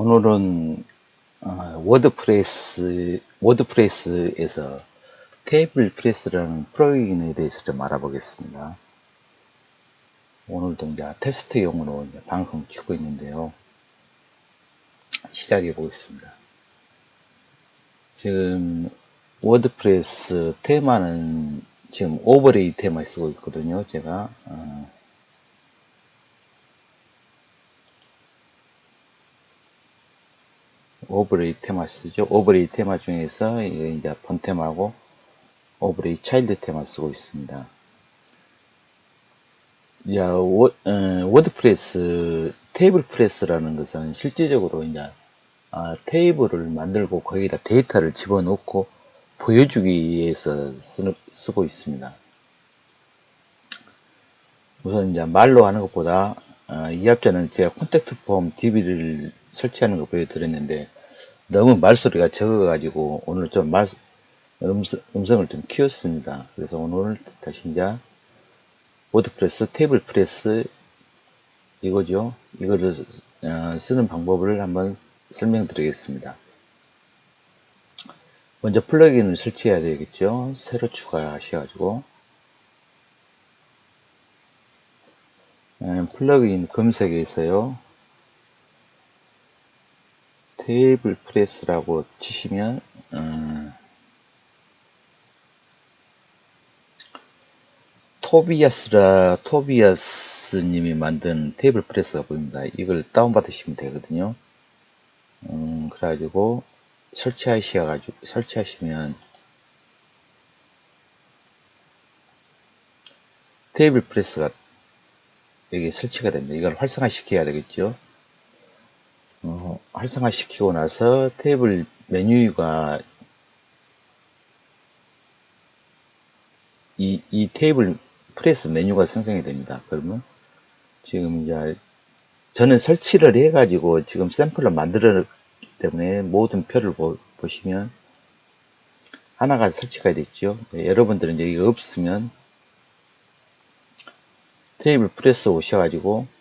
오늘은 어, 워드프레스 워드프레스에서 테이블 프레스라는 플러그인에 대해서 좀 알아보겠습니다. 오늘도 이제 테스트용으로 이제 방송 찍고 있는데요. 시작해 보겠습니다. 지금 워드프레스 테마는 지금 오버레이 테마 쓰고 있거든요. 제가 어, 오버레이 테마 쓰죠. 오버레이 테마 중에서 이제 본 테마고 오버레이 차일드 테마 쓰고 있습니다. 야, 워, 어, 워드프레스 테이블 프레스라는 것은 실질적으로 이제 아, 테이블을 만들고 거기다 데이터를 집어넣고 보여주기 위해서 쓰, 쓰고 있습니다. 우선 이제 말로 하는 것보다 어, 이 앞전은 제가 콘택트 폼 DB를 설치하는 거 보여드렸는데 너무 말소리가 적어가지고 오늘 좀 말, 음성, 음성을 좀 키웠습니다. 그래서 오늘 다시 이제 워드프레스 테이블 프레스 이거죠. 이거를 어, 쓰는 방법을 한번 설명드리겠습니다. 먼저 플러그인을 설치해야 되겠죠. 새로 추가하셔가지고 음, 플러그인 검색에서요. 테이블 프레스라고 치시면 음, 토비아스라 토비아스님이 만든 테이블 프레스가 보입니다. 이걸 다운 받으시면 되거든요. 음, 그래가지고 설치하셔가지고 설치하시면 테이블 프레스가 여기 설치가 됩니다. 이걸 활성화 시켜야 되겠죠. 어, 활성화 시키고 나서 테이블 메뉴가 이, 이 테이블 프레스 메뉴가 생성이 됩니다. 그러면 지금 이제 저는 설치를 해가지고 지금 샘플을 만들었기 때문에 모든 표를 보, 시면 하나가 설치가 됐죠. 네, 여러분들은 여기가 없으면 테이블 프레스 오셔가지고 음,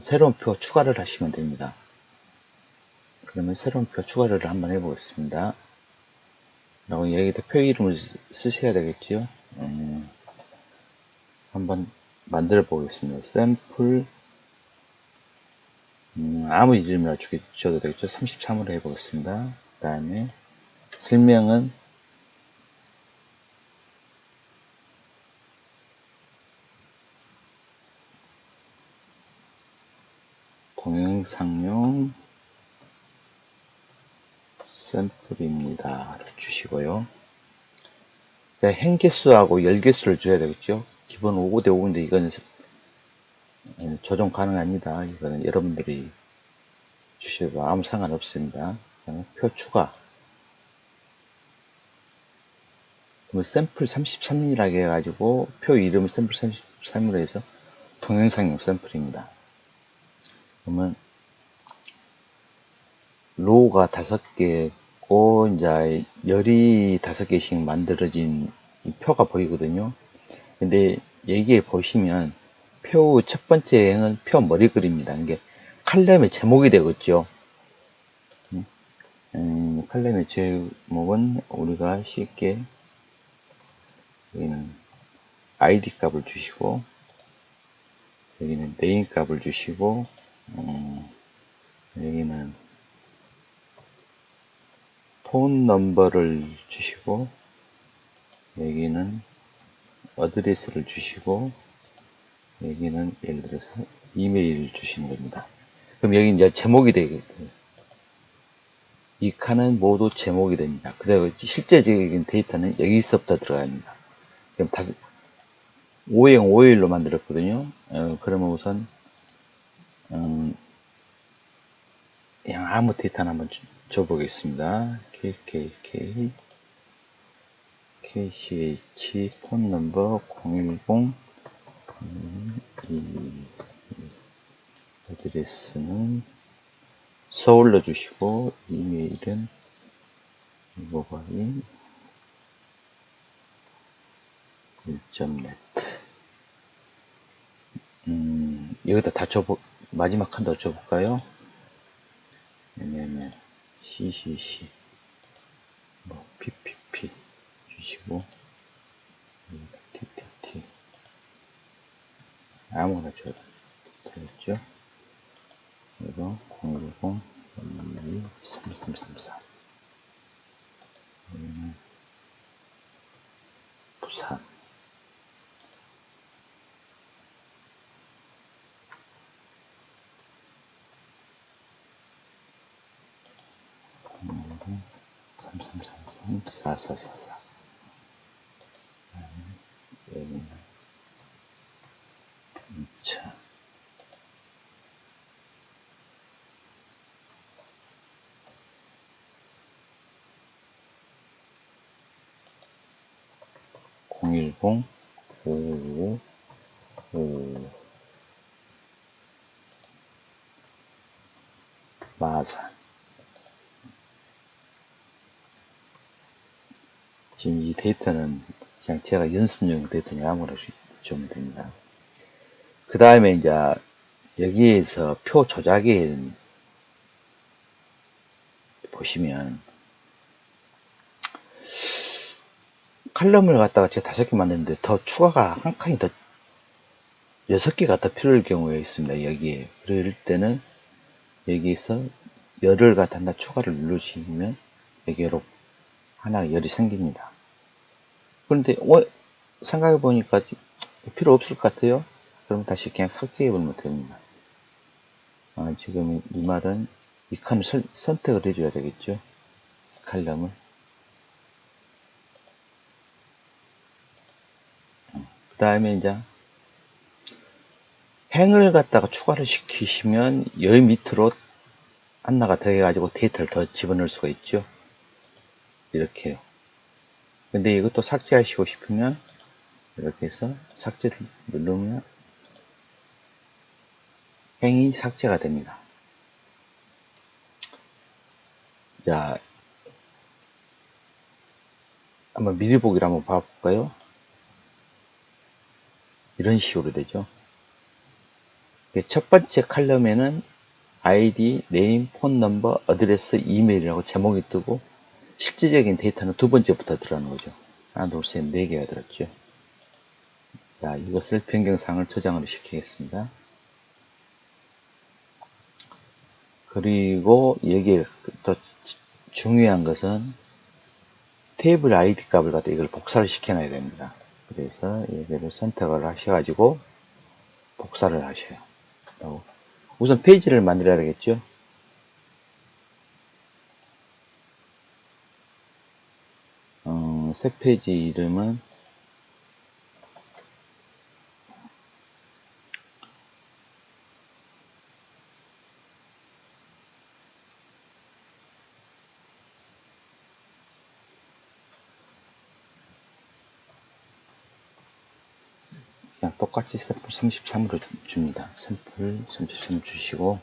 새로운 표 추가를 하시면 됩니다. 그러면 새로운 표 추가를 한번 해보겠습니다. 라고 여기다 표 이름을 쓰셔야 되겠죠. 음, 한번 만들어 보겠습니다. 샘플 음, 아무 이름이나 주셔도 되겠죠. 33으로 해보겠습니다. 그 다음에 설명은 동영상용 샘플입니다. 주시고요. 행개수하고 열개수를 줘야 되겠죠. 기본 5대 5인데 이거는 조정 가능합니다. 이거는 여러분들이 주셔도 아무 상관없습니다. 표 추가. 그러면 샘플 33이라고 해가지고 표 이름을 샘플 33으로 해서 동영상용 샘플입니다. 그러면 로우가 다섯 개고 이제 열이 다섯 개씩 만들어진 표가 보이거든요. 근데 여기에 보시면 표 첫 번째는 표 머리 그립니다. 이게 칼럼의 제목이 되겠죠. 음, 칼럼의 제목은 우리가 쉽게 여기는 id 값을 주시고 여기는 네임 값을 주시고 음, 여기는 폰 넘버를 주시고 여기는 어드레스를 주시고 여기는 예를 들어서 이메일을 주시는 겁니다. 그럼 여기 이제 제목이 되겠고요. 이 칸은 모두 제목이 됩니다. 그리고 실제적인 데이터는 여기서부터 들어갑니다. 그럼 다시 5행 5일로 만들었거든요. 어, 그러면 우선 음, 그냥 아무 데이터나 한번 줘 보겠습니다. KKK KCH 폰 넘버 010 음, 이 어드레스는 서울로 주시고 이메일은 모바일 1.net 음, 여기다 다 줘, 마지막 칸더 줘볼까요? 왜냐면 CCC 뭐 PPP 주시고 TTT 아무거나 줘도 되겠죠? 그리고 010 12 3334 여기는 부산 공일공 삼삼삼삼 사사사사. 여기는 이차 공일공 오오 오. 마산 지금 이 데이터는 그냥 제가 연습용 데이터니 아무나 주면 됩니다. 그 다음에 이제 여기에서 표 조작에 보시면 칼럼을 갖다가 제가 다섯 개 만드는데 더 추가가 한 칸이 더 여섯 개가 더 필요할 경우가 있습니다. 여기에 그럴 때는 여기에서 열을 갖다 하나 추가를 누르시면 여기로 하나 열이 생깁니다. 그런데 어, 생각해 보니까 필요 없을 것 같아요. 그럼 다시 그냥 삭제해 버리면 됩니다. 아, 지금 이 말은 이 칸을 설- 선택을 해줘야 되겠죠. 칼럼을. 그 다음에 이제 행을 갖다가 추가를 시키시면 여기 밑으로 하나가 더해가지고 데이터를 더 집어넣을 수가 있죠. 이렇게요. 근데 이것도 삭제하시고 싶으면 이렇게 해서 삭제를 누르면 행이 삭제가 됩니다. 자, 한번 미리 보기를 한번 봐볼까요? 이런 식으로 되죠. 첫 번째 칼럼에는 아이디, 네임, 폰 넘버, 어드레스, 이메일이라고 제목이 뜨고 실질적인 데이터는 두 번째부터 들어가는 거죠. 하나, 둘, 셋, 네 개가 들었죠. 자, 이것을 변경사항을 저장으로 시키겠습니다. 그리고 여기에 또 중요한 것은 테이블 아이디 값을 갖다 이걸 복사를 시켜놔야 됩니다. 그래서 여기를 선택을 하셔가지고 복사를 하셔요. 우선 페이지를 만들어야 되겠죠. 어, 새 페이지 이름은 그냥 똑같이 샘플 33으로 줍니다. 샘플 33 주시고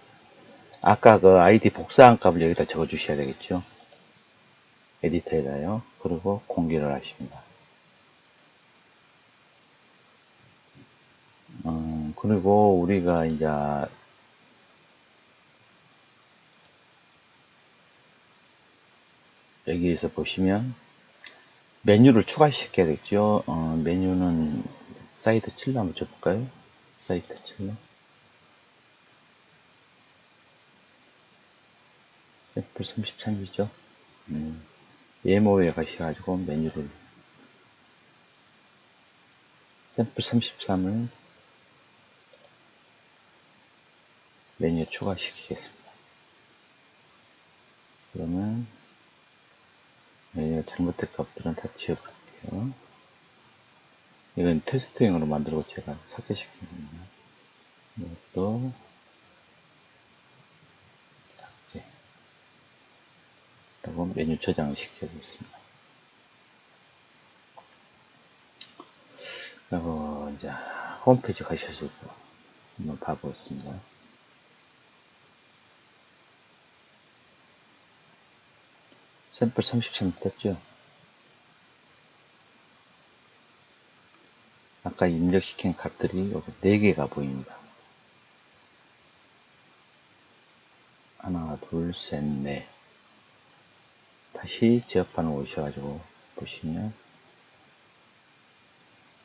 아까 그 아이디 복사한 값을 여기다 적어 주셔야 되겠죠. 에디터에다요. 그리고 공개를 하십니다. 음, 그리고 우리가 이제 여기에서 보시면 메뉴를 추가시켜야 되겠죠. 어, 메뉴는 사이트 7로 한번 줘볼까요? 사이트 7로. 샘플 33이죠. 음, 예모에 가셔가지고 메뉴를 샘플 33을 메뉴에 추가시키겠습니다. 그러면 메뉴가 잘못된 값들은 다 지워볼게요. 이건 테스트용으로 만들고 제가 삭제시킨 겁니다. 이것도 삭제. 그리고 메뉴 저장을 시켜보겠습니다. 그리고 이제 홈페이지 가셔서 한번 봐보겠습니다. 샘플 33 떴죠? 아까 입력시킨 값들이 여기 4개가 보입니다. 하나, 둘, 셋, 넷. 다시 제어판을 오셔가지고 보시면,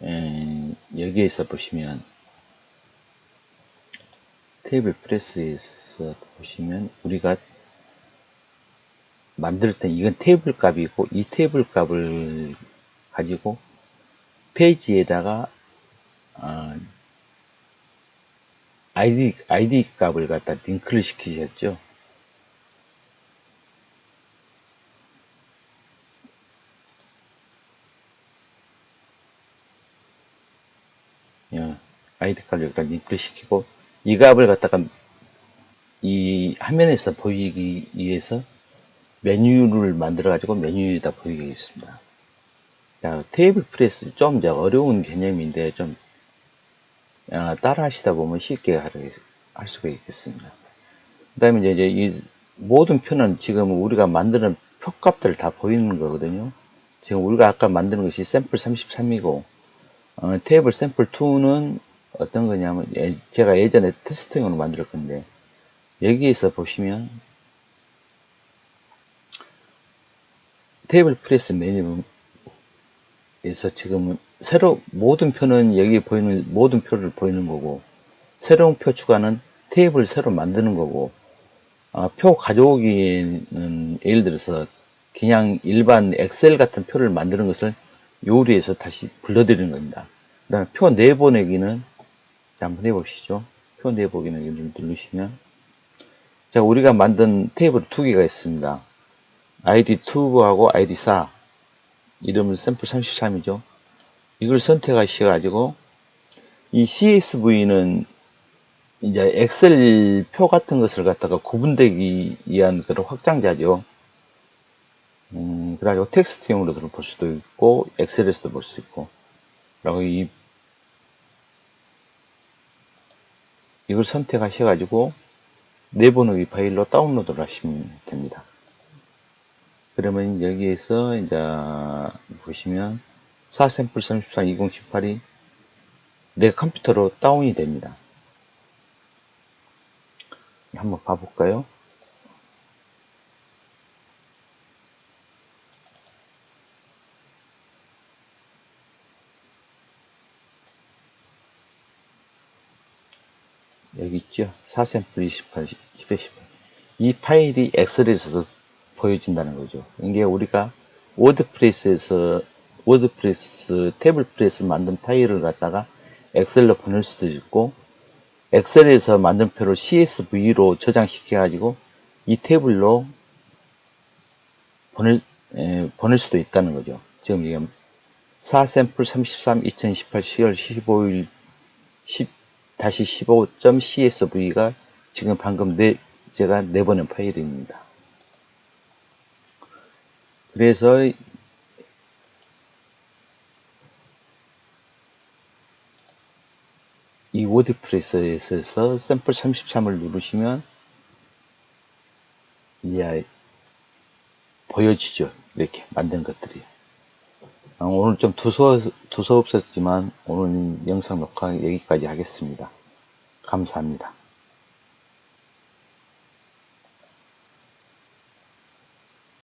에, 여기에서 보시면, 테이블 프레스에서 보시면, 우리가 만들 때 이건 테이블 값이고, 이 테이블 값을 가지고 페이지에다가 어, 아이디 아이디 값을 갖다 링크를 시키셨죠. 예, 값을 갖다 링크를 시키고 이 값을 갖다가 이 화면에서 보이기 위해서 메뉴를 만들어 가지고 메뉴에다 보이게 했습니다. 자, 테이블 프레스 좀 이제 어려운 개념인데 좀 어, 따라 하시다 보면 쉽게 할, 할 수가 있겠습니다. 그 다음에 이제 이 모든 표는 지금 우리가 만드는 표값들 다 보이는 거거든요. 지금 우리가 아까 만드는 것이 샘플 33이고 어, 테이블 샘플 2는 어떤 거냐면 예, 제가 예전에 테스트용으로 만들 건데 여기에서 보시면 테이블 프레스 메뉴 그래서 지금 새로 모든 표는 여기 보이는 모든 표를 보이는 거고 새로운 표 추가는 테이블 새로 만드는 거고 아, 표 가져오기는 예를 들어서 그냥 일반 엑셀 같은 표를 만드는 것을 요리해서 다시 불러드리는 겁니다. 그 다음에 표 내보내기는 한번 해보시죠. 표 내보내기를 누르시면 자 우리가 만든 테이블 두 개가 있습니다. id 2하고 id 4 이름은 샘플 33이죠. 이걸 선택하셔가지고 이 CSV는 이제 엑셀 표 같은 것을 갖다가 구분되기 위한 그런 확장자죠. 음, 그래가지고 텍스트용으로도 볼 수도 있고 엑셀에서도 볼 수 있고 그리고 이 이걸 선택하셔 가지고 내보내기 파일로 다운로드를 하시면 됩니다. 그러면 여기에서 이제 보시면 4샘플 34 2018이 내 컴퓨터로 다운이 됩니다. 한번 봐볼까요? 있죠? 4샘플 28, 10에 18. 이 파일이 엑셀에서 보여진다는 거죠. 이게 우리가 워드프레스에서 워드프레스 태블 프레스 만든 파일을 갖다가 엑셀로 보낼 수도 있고 엑셀에서 만든 표를 CSV로 저장시켜 가지고 이 태블로 보낼 에, 보낼 수도 있다는 거죠. 지금 지금 4샘플 33 2018 10월 15일 10 다시 15.csv가 지금 방금 내, 제가 내보낸 파일입니다. 그래서 이 워드프레스에서 샘플 33을 누르시면 이제 보여지죠. 이렇게 만든 것들이. 아, 오늘 좀 두서, 두서없었지만 오늘 영상 녹화 여기까지 하겠습니다. 감사합니다.